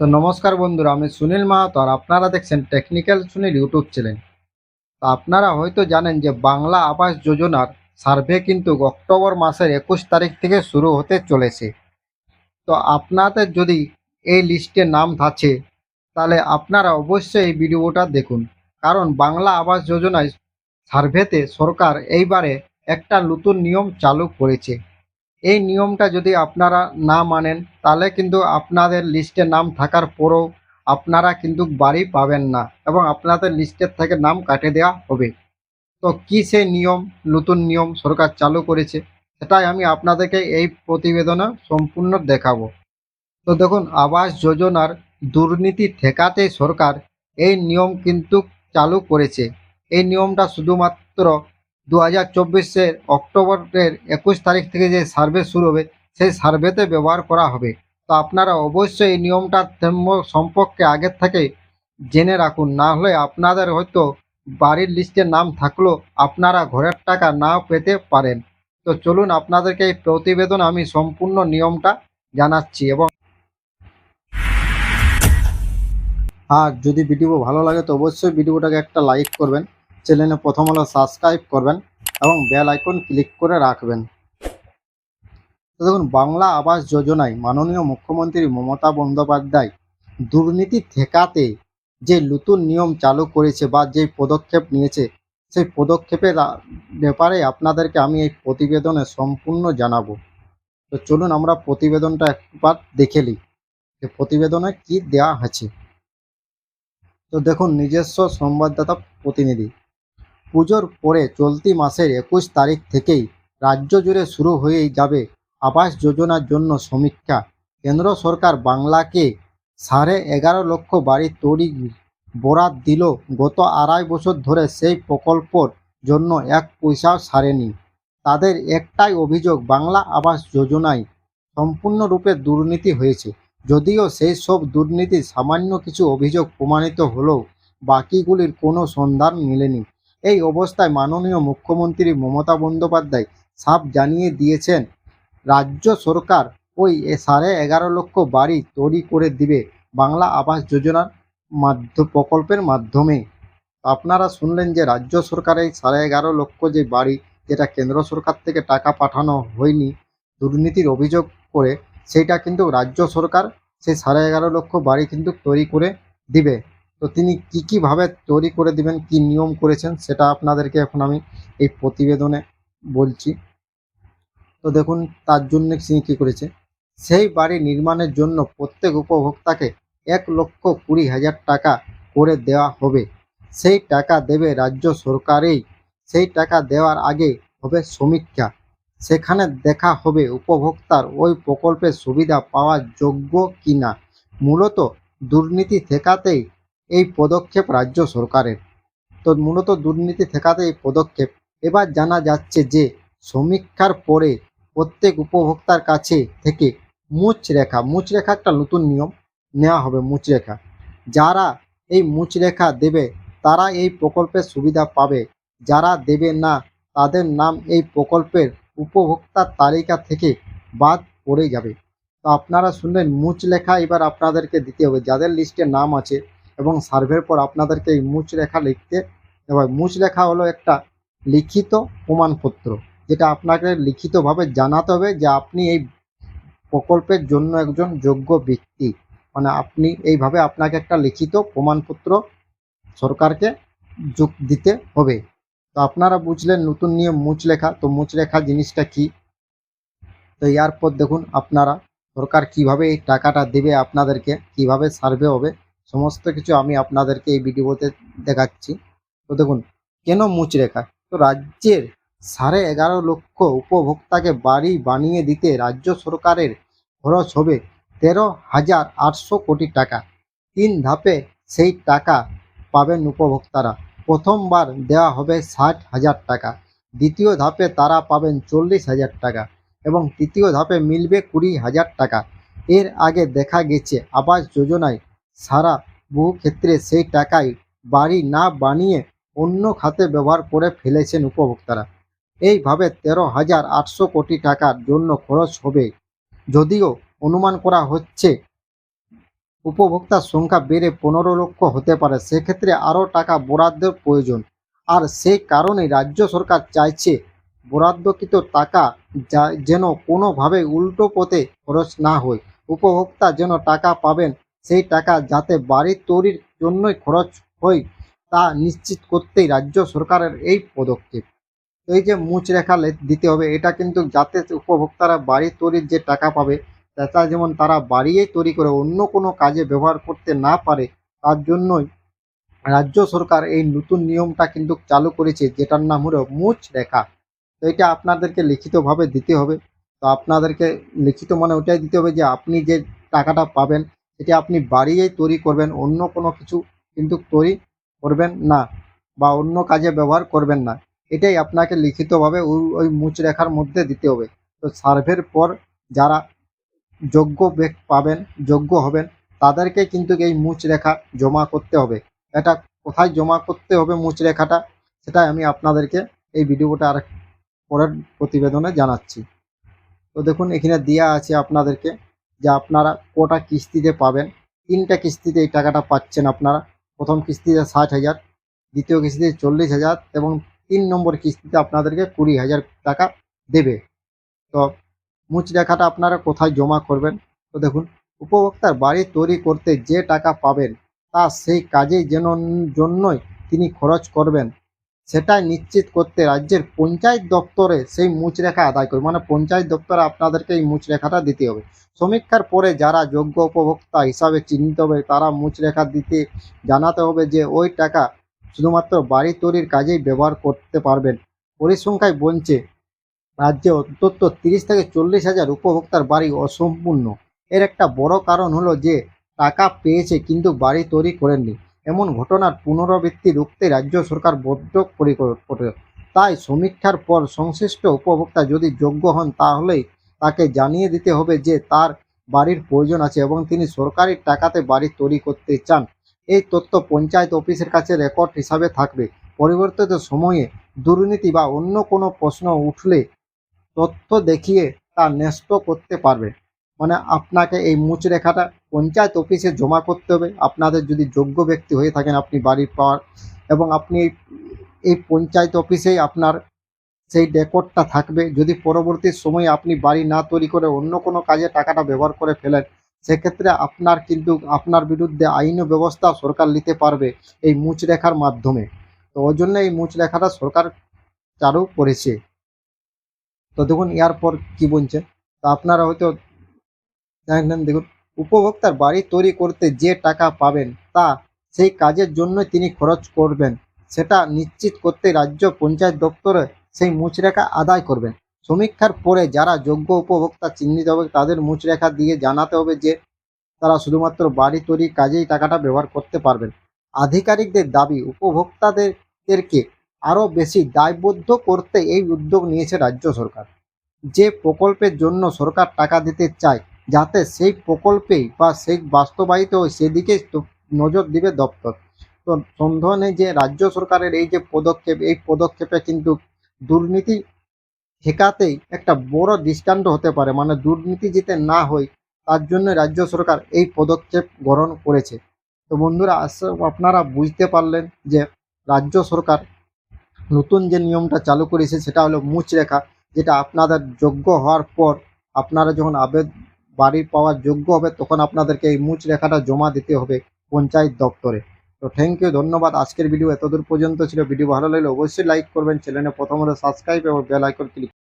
তো নমস্কার বন্ধুরা, আমি সুনীল মাহাতো আর আপনারা দেখছেন টেকনিক্যাল সুনীল ইউটিউব চ্যানেল। তো আপনারা হয়তো জানেন যে বাংলা আবাস যোজনার সার্ভে কিন্তু অক্টোবর মাসের একুশ তারিখ থেকে শুরু হতে চলেছে। তো আপনাদের যদি এই লিস্টে নাম থাকে, তাহলে আপনারা অবশ্যই এই ভিডিওটা দেখুন। কারণ বাংলা আবাস যোজনায় সার্ভেতে সরকার এইবারে একটা নতুন নিয়ম চালু করেছে। এই নিয়মটা যদি আপনারা না মানেন, তাহলে কিন্তু আপনাদের লিস্টে নাম থাকার পরেও আপনারা কিন্তু বাড়ি পাবেন না এবং আপনাদের লিস্টের থেকে নাম কাটে দেওয়া হবে। তো কি সেই নিয়ম, নতুন নিয়ম সরকার চালু করেছে, সেটাই আমি আপনাদেরকে এই প্রতিবেদনে সম্পূর্ণ দেখাবো। তো দেখুন, আবাস যোজনার দুর্নীতি ঠেকাতে সরকার এই নিয়ম কিন্তু চালু করেছে। এই নিয়মটা শুধুমাত্র দু হাজার চব্বিশের অক্টোবরের একুশ তারিখ থেকে যে সার্ভে শুরু হবে, সেই সার্ভেতে ব্যবহার করা হবে। তো আপনারা অবশ্যই এই নিয়মটা তেম- সম্পর্কে আগের থেকে জেনে রাখুন, না হলে আপনাদের হয়তো বাড়ির লিস্টে নাম থাকলেও আপনারা ঘরের টাকা নাও পেতে পারেন। তো চলুন আপনাদেরকে এই প্রতিবেদন আমি সম্পূর্ণ নিয়মটা জানাচ্ছি এবং আর যদি ভিডিও ভালো লাগে তো অবশ্যই ভিডিওটাকে একটা লাইক করবেন। চ্যানেলে প্রথম হলো সাবস্ক্রাইব করবেন এবং বেল আইকন ক্লিক করে রাখবেন। দেখুন, বাংলা আবাস যোজনায় মাননীয় মুখ্যমন্ত্রী মমতা বন্দ্যোপাধ্যায় দুর্নীতি ঠেকাতে যে নতুন নিয়ম চালু করেছে বা যে পদক্ষেপ নিয়েছে, সেই পদক্ষেপের ব্যাপারে আপনাদেরকে আমি এই প্রতিবেদনে সম্পূর্ণ জানাব। তো চলুন আমরা প্রতিবেদনটা একবার দেখে নিই যে প্রতিবেদনে কি দেওয়া আছে। তো দেখুন, নিজস্ব সংবাদদাতা প্রতিনিধি। পুজোর পরে চলতি মাসের একুশ তারিখ থেকেই রাজ্য জুড়ে শুরু হয়েই যাবে আবাস যোজনার জন্য সমীক্ষা। কেন্দ্র সরকার বাংলাকে সাড়ে এগারো লক্ষ বাড়ি তৈরি বরাত দিল। গত আড়াই বছর ধরে সেই প্রকল্পর জন্য এক পয়সাও সারেনি। তাদের একটাই অভিযোগ, বাংলা আবাস যোজনায় সম্পূর্ণরূপে দুর্নীতি হয়েছে। যদিও সেই সব দুর্নীতি সামান্য কিছু অভিযোগ প্রমাণিত হলেও বাকিগুলির কোনো সন্ধান মেলেনি। এই অবস্থায় মাননীয় মুখ্যমন্ত্রী মমতা বন্দ্যোপাধ্যায় সাফ জানিয়ে দিয়েছেন, রাজ্য সরকার ওই সাড়ে এগারো লক্ষ বাড়ি তৈরি করে দিবে বাংলা আবাস যোজনার মাধ্য প্রকল্পের মাধ্যমে। আপনারা শুনলেন যে রাজ্য সরকার এই সাড়ে এগারো লক্ষ যে বাড়ি, যেটা কেন্দ্র সরকার থেকে টাকা পাঠানো হয়নি, দুর্নীতির অভিযোগ করে সেটা কিন্তু রাজ্য সরকার সেই সাড়ে এগারো লক্ষ বাড়ি কিন্তু তৈরি করে দিবে। তো তিনি কি কীভাবে তৈরি করে দিবেন, কি নিয়ম করেছেন, সেটা আপনাদেরকে এখন আমি এই প্রতিবেদনে বলছি। তো দেখুন, তার জন্য তিনি কী করেছে, সেই বাড়ি নির্মাণের জন্য প্রত্যেক উপভোক্তাকে এক লক্ষ কুড়ি হাজার টাকা করে দেওয়া হবে। সেই টাকা দেবে রাজ্য সরকারেই, সেই টাকা দেওয়ার আগে হবে সমীক্ষা। সেখানে দেখা হবে উপভোক্তার ওই প্রকল্পের সুবিধা পাওয়ার যোগ্য কিনা। মূলত দুর্নীতি ঠেকাতেই এই পদক্ষেপ রাজ্য সরকারের। তো মূলত দুর্নীতি ঠেকাতে এই পদক্ষেপ। এবার জানা যাচ্ছে যে, সমীক্ষার পরে প্রত্যেক উপভোক্তার কাছে থেকে মুচ রেখা মুচ রেখা একটা নতুন নিয়ম নেওয়া হবে মুচ রেখা যারা এই মুচ রেখা দেবে, তারা এই প্রকল্পের সুবিধা পাবে। যারা দেবে না, তাদের নাম এই প্রকল্পের উপভোক্তার তালিকা থেকে বাদ পড়ে যাবে। তো আপনারা শুনলেন মুচ লেখা এবার আপনাদেরকে দিতে হবে। যাদের লিস্টে নাম আছে এবং সার্ভের পর আপনাদেরকে এই মুচ রেখা লিখতে এবার মুচ লেখা হলো একটা লিখিত প্রমাণপত্র, যেটা আপনাকে লিখিতভাবে জানাতে হবে যে আপনি এই প্রকল্পের জন্য একজন যোগ্য ব্যক্তি। মানে আপনি এইভাবে আপনাকে একটা লিখিত প্রমাণপত্র সরকারকে যোগ দিতে হবে। তো আপনারা বুঝলেন নতুন নিয়ম মুচ লেখা, তো মুচ লেখা জিনিসটা কি? তো এরপর দেখুন আপনারা সরকার কীভাবে এই টাকাটা দেবে আপনাদেরকে, কীভাবে সার্ভে হবে সমস্ত কিছু আমি আপনাদেরকে এই ভিডিওতে দেখাচ্ছি। তো দেখুন, কেন মুচ রেখা তো রাজ্যের সাড়ে এগারো লক্ষ উপভোক্তাকে বাড়ি বানিয়ে দিতে রাজ্য সরকারের খরচ হবে তেরো হাজার আটশো কোটি টাকা। তিন ধাপে সেই টাকা পাবেন উপভোক্তারা। প্রথমবার দেওয়া হবে ষাট হাজার টাকা। দ্বিতীয় ধাপে তারা পাবেন চল্লিশ হাজার টাকা এবং তৃতীয় ধাপে মিলবে কুড়ি হাজার টাকা। এর আগে দেখা গেছে, আবাস যোজনায় সারা বহু ক্ষেত্রে সেই টাকায় বাড়ি না বানিয়ে অন্য খাতে ব্যবহার করে ফেলেছেন উপভোক্তারা। এইভাবে তেরো হাজার আটশো কোটি টাকার জন্য খরচ হবে যদিও অনুমান করা হচ্ছে উপভোক্তার সংখ্যা বেড়ে পনেরো লক্ষ হতে পারে, সেক্ষেত্রে আরও টাকা বরাদ্দের প্রয়োজন। আর সেই কারণে রাজ্য সরকার চাইছে বরাদ্দকৃত টাকা যা যেন কোনোভাবে উল্টো পথে খরচ না হয়। উপভোক্তা যেন টাকা পাবেন সেই টাকা যাতে বাড়ি তৈরির জন্যই খরচ হয় তা নিশ্চিত করতেই রাজ্য সরকারের এই পদক্ষেপ। এই যে মুচ রেখা দিতে হবে, এটা কিন্তু যাতে উপভোক্তারা বাড়ি তৈরির যে টাকা পাবে, তা যেমন তারা বাড়িয়েই তৈরি করে, অন্য কোনো কাজে ব্যবহার করতে না পারে, তার জন্যই রাজ্য সরকার এই নতুন নিয়মটা কিন্তু চালু করেছে, যেটার নাম হলো মুচ রেখা তো এটা আপনাদেরকে লিখিতভাবে দিতে হবে। তো আপনাদেরকে লিখিত মানে ওটাই দিতে হবে যে আপনি যে টাকাটা পাবেন সেটা আপনি বাড়িয়েই তৈরি করবেন, অন্য কোনো কিছু কিন্তু তৈরি করবেন না বা অন্য কাজে ব্যবহার করবেন না। এটাই আপনাকে লিখিতভাবে ওই মুচ রেখার মধ্যে দিতে হবে। তো সার্ভের পর যারা যোগ্য পাবেন, যোগ্য হবেন, তাদেরকে কিন্তু এই মুচ রেখা জমা করতে হবে। এটা কোথায় জমা করতে হবে মুচ রেখাটা সেটা আমি আপনাদেরকে এই ভিডিওটা আর পরের প্রতিবেদনে জানাচ্ছি। তো দেখুন, এখানে দেওয়া আছে আপনাদেরকে যে আপনারা কটা কিস্তিতে পাবেন। তিনটা কিস্তিতে এই টাকাটা পাচ্ছেন আপনারা। প্রথম কিস্তিতে ষাট হাজার, দ্বিতীয় কিস্তিতে চল্লিশ হাজার এবং তিন নম্বর কিস্তিতে আপনাদেরকে কুড়ি হাজার টাকা দেবে। তো মুচ রেখাটা আপনারা কোথায় জমা করবেন? তো দেখুন, উপভোক্তার বাড়ি তৈরি করতে যে টাকা পাবেন, তা সেই কাজেই যেন, জন্যই তিনি খরচ করবেন। সেটাই নিশ্চিত করতে রাজ্যের পঞ্চায়েত দপ্তরে সেই মুচরেখা আদায় করবে। মানে পঞ্চায়েত দপ্তরে আপনাদেরকে এই মুচরেখাটা দিতে হবে। সমীক্ষার পরে যারা যোগ্য উপভোক্তা হিসাবে চিহ্নিত হবে, তারা মুচরেখা দিতে জানাতে হবে যে ওই টাকা শুধুমাত্র বাড়ি তৈরির কাজেই ব্যবহার করতে পারবেন। পরিসংখ্যায় বলছে, রাজ্যে অন্তত তিরিশ থেকে চল্লিশ হাজার উপভোক্তার বাড়ি অসম্পূর্ণ। এর একটা বড় কারণ হলো যে টাকা পেয়েছে কিন্তু বাড়ি তৈরি করেননি। এমন ঘটনার পুনরাবৃত্তি রুখতে রাজ্য সরকার বদ্ধ পরিকল্পনা তাই সমীক্ষার পর সংশ্লিষ্ট উপভোক্তা যদি যোগ্য হন, তাহলেই তাকে জানিয়ে দিতে হবে যে তার বাড়ির প্রয়োজন আছে এবং তিনি সরকারি টাকাতে বাড়ি তৈরি করতে চান। এই তথ্য পঞ্চায়েত অফিসের কাছে রেকর্ড হিসাবে থাকবে। পরিবর্তিত সময়ে দুর্নীতি বা অন্য কোনো প্রশ্ন উঠলে তথ্য দেখিয়ে তা ন্যস্ত করতে পারবে। মানে আপনাকে এই মুচ রেখাটা পঞ্চায়েত অফিসে জমা করতে হবে। আপনাদের যদি যোগ্য ব্যক্তি হয়ে থাকেন আপনি বাড়ি পাওয়ার এবং আপনি এই- পঞ্চায়েত অফিসেই আপনার সেই রেকর্ডটা থাকবে। যদি পরবর্তী সময়ে আপনি বাড়ি না তৈরি করে অন্য কোনো কাজে টাকাটা ব্যবহার করে ফেলেন, সেক্ষেত্রে আপনার কিন্তু, আপনার বিরুদ্ধে আইনি ব্যবস্থা সরকার নিতে পারবে এই মুচ রেখার মাধ্যমে। তো ওই জন্য এই মুচ রেখাটা সরকার চালু করেছে। তো দেখুন ইয়ার পর কি বলছে? তো আপনারা হয়তো জানেন দেখুন, উপভোক্তার বাড়ি তৈরি করতে যে টাকা পাবেন তা সেই কাজের জন্য তিনি খরচ করবেন। সেটা নিশ্চিত করতে রাজ্য পঞ্চায়েত দপ্তরে সেই মুচরেখা আদায় করবেন। সমীক্ষার পরে যারা যোগ্য উপভোক্তা চিহ্নিত হবে, তাদের মুচরেখা দিয়ে জানাতে হবে যে তারা শুধুমাত্র বাড়ি তৈরির কাজেই টাকাটা ব্যবহার করতে পারবেন। আধিকারিকদের দাবি, উপভোক্তাদেরকে আরও বেশি দায়বদ্ধ করতে এই উদ্যোগ নিয়েছে রাজ্য সরকার। যে প্রকল্পের জন্য সরকার টাকা দিতে চায় যাতে সেই প্রকল্পেই বা সেই বাস্তবায়িত হয়, সেদিকে নজর দিবে দপ্তর। তো সন্দেহ নেই যে রাজ্য সরকারের এই যে পদক্ষেপ, এই পদক্ষেপে কিন্তু দুর্নীতি ঠেকাতেই একটা বড় দৃষ্টান্ত হতে পারে। মানে দুর্নীতি যেতে না হয়, তার জন্য রাজ্য সরকার এই পদক্ষেপ গ্রহণ করেছে। তো বন্ধুরা আপনারা বুঝতে পারলেন যে রাজ্য সরকার নতুন যে নিয়মটা চালু করেছে, সেটা হলো মুচ রেখা যেটা আপনাদের যোগ্য হওয়ার পর আপনারা যখন আবেদ বাড়ি পাওয়ার যোগ্য হবে, তখন আপনাদেরকে এই মুচ রেখাটা জমা দিতে হবে পঞ্চায়েত দপ্তরে। তো থ্যাংক ইউ ধন্যবাদ। আজকের ভিডিও এতদূর পর্যন্ত ছিল। ভিডিও ভালো লাগলে অবশ্যই লাইক করবেন চ্যানেলে প্রথমত সাবস্ক্রাইব এবং বেল আইকন ক্লিক